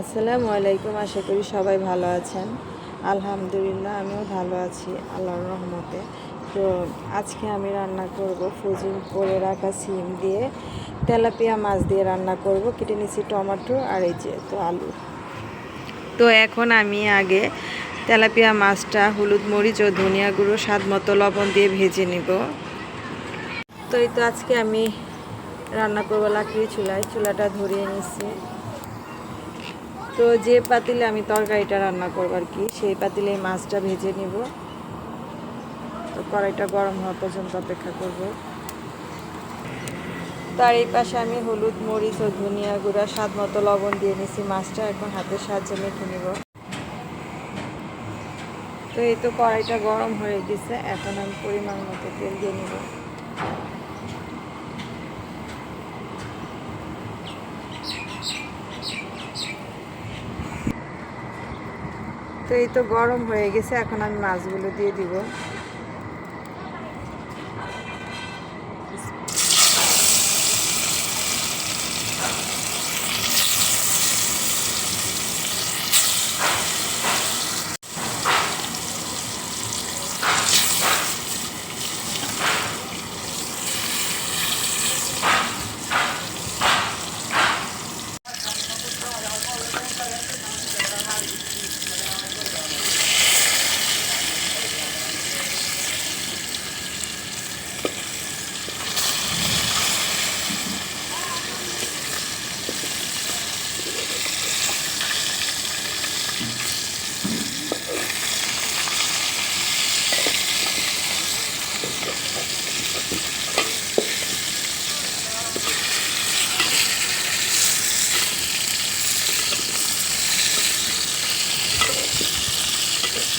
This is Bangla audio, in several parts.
আসসালামু আলাইকুম, আশা করি সবাই ভালো আছেন। আলহামদুলিল্লাহ, আমিও ভালো আছি, আল্লাহর রহমতে। তো আজকে আমি রান্না করব ফ্রোজিং করে রাখা সিম দিয়ে। তেলাপিয়া মাছ দিয়ে রান্না করব, কেটে নিচ্ছি টমেটো আর এই যে তো আলু। তো এখন আমি আগে তেলাপিয়া মাছটা, হলুদ মরিচ ও ধনিয়া গুঁড়ো, স্বাদ মতো লবণ দিয়ে ভেজে নিব। তো এই তো আজকে আমি রান্না করব লাকড়ি চুলায়, চুলাটা ধরিয়ে নিচ্ছি তো যে পাতিলে আমি তরকারিটা রান্না করব আর কি, সেই পাতিলে মাছটা ভেজে নিব। তো কড়াইটা গরম হওয়া পর্যন্ত অপেক্ষা করব। তার এই পাশে আমি হলুদ, মরিচ ও ধনিয়া গুঁড়া, স্বাদ মতো লবণ দিয়ে নিছি মাছটা, এখন হাতের সাহায্যে মেখে নিব। তো এই তো কড়াইটা গরম হয়ে গেছে, এখন আমি পরিমাণ মতো তেল দিয়ে নিব। তো এই তো গরম হয়ে গেছে এখন আমি মাছগুলো দিয়ে দিব।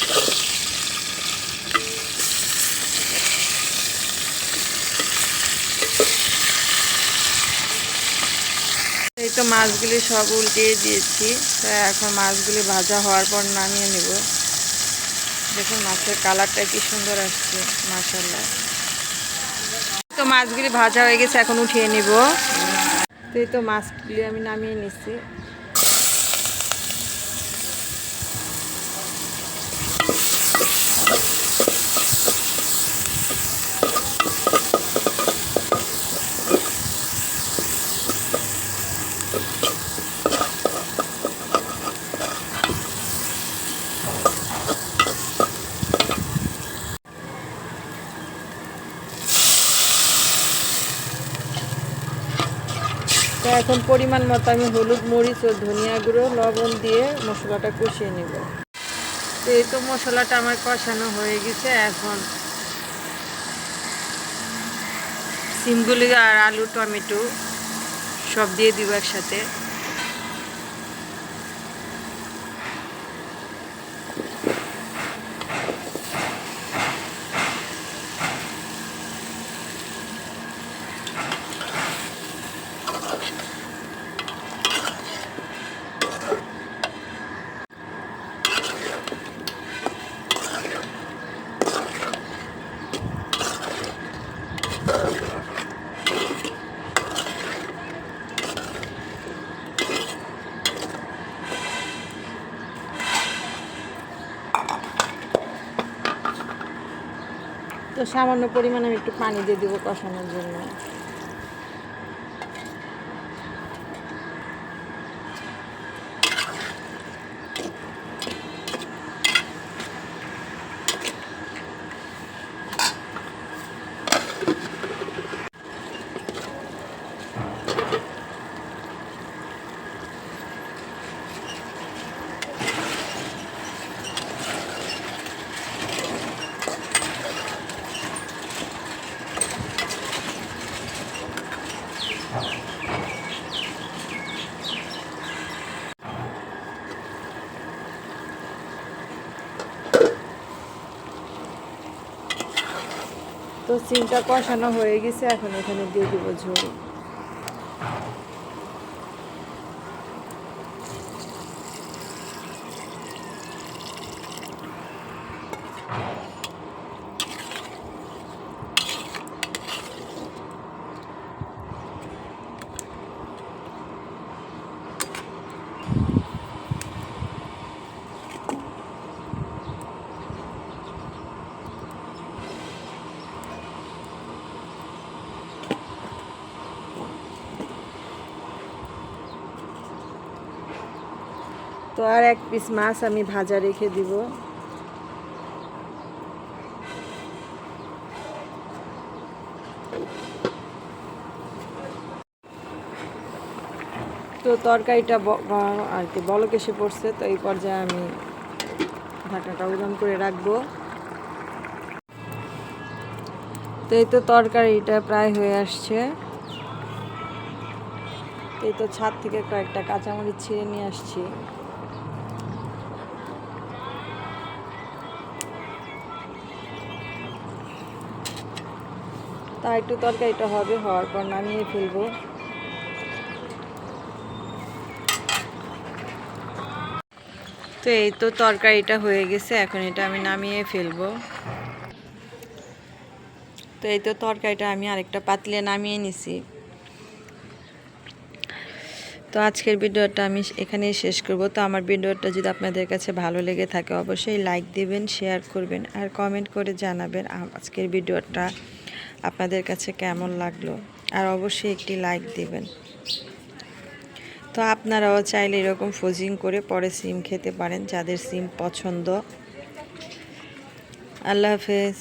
এই তো মাছগুলি সব উল্টিয়ে দিয়েছি। তো এখন মাছগুলি ভাজা হওয়ার পর নামিয়ে নেব। দেখুন মাছের কালারটা কি সুন্দর আসছে মাসাল্লা তো মাছগুলি ভাজা হয়ে গেছে, এখন উঠিয়ে নিব। তো এই তো মাছগুলি আমি নামিয়ে নিচ্ছি। তো এখন পরিমাণ মতো আমি হলুদ মরিচ ও ধনিয়া গুঁড়ো, লবণ দিয়ে মশলাটা কষিয়ে নেব। তো এই তো মশলাটা আমার কষানো হয়ে গেছে। এখন সিমগুলি আর আলু, টমেটো সব দিয়ে দিব একসাথে। তো সামান্য পরিমাণে আমি একটু পানি দিয়ে দেবো কষানোর জন্য। তো সিমটা কষানো হয়ে গেছে এখন এখানে দিয়ে দিব ঝোল। তো আর এক পিস মাছ আমি ভাজা রেখে দিব। তো তরকারিটা আর কি বলক এসে পড়ছে, তো এই পর্যায়ে আমি ঢাকাটা ওজন করে রাখব। তো এই তো তরকারিটা প্রায় হয়ে আসছে। এই তো ছাদ থেকে কয়েকটা কাঁচামরিচ ছিঁড়ে নিয়ে আসছি। তা একটু তরকারিটা হবে, হওয়ার পর নামিয়ে ফেলব। তো এই তো তরকারিটা হয়ে গেছে, এখন এটা আমি নামিয়ে ফেলব। তো এই তো তরকারিটা আমি আরেকটা পাতলে নামিয়ে নিছি। তো আজকের ভিডিওটা আমি এখানেই শেষ করব। তো আমার ভিডিওটা যদি আপনাদের কাছে ভালো লেগে থাকে, অবশ্যই লাইক দিবেন, শেয়ার করবেন আর কমেন্ট করে জানাবেন আজকের ভিডিওটা। আপনাদের কাছে কেমন লাগল? আর অবশ্যই একটি লাইক দিবেন। তো আপনারাও চাইলে এরকম ফোজিং করে পরে সিম খেতে পারেন, যাদের সিম পছন্দ। আল্লাহ হাফেজ।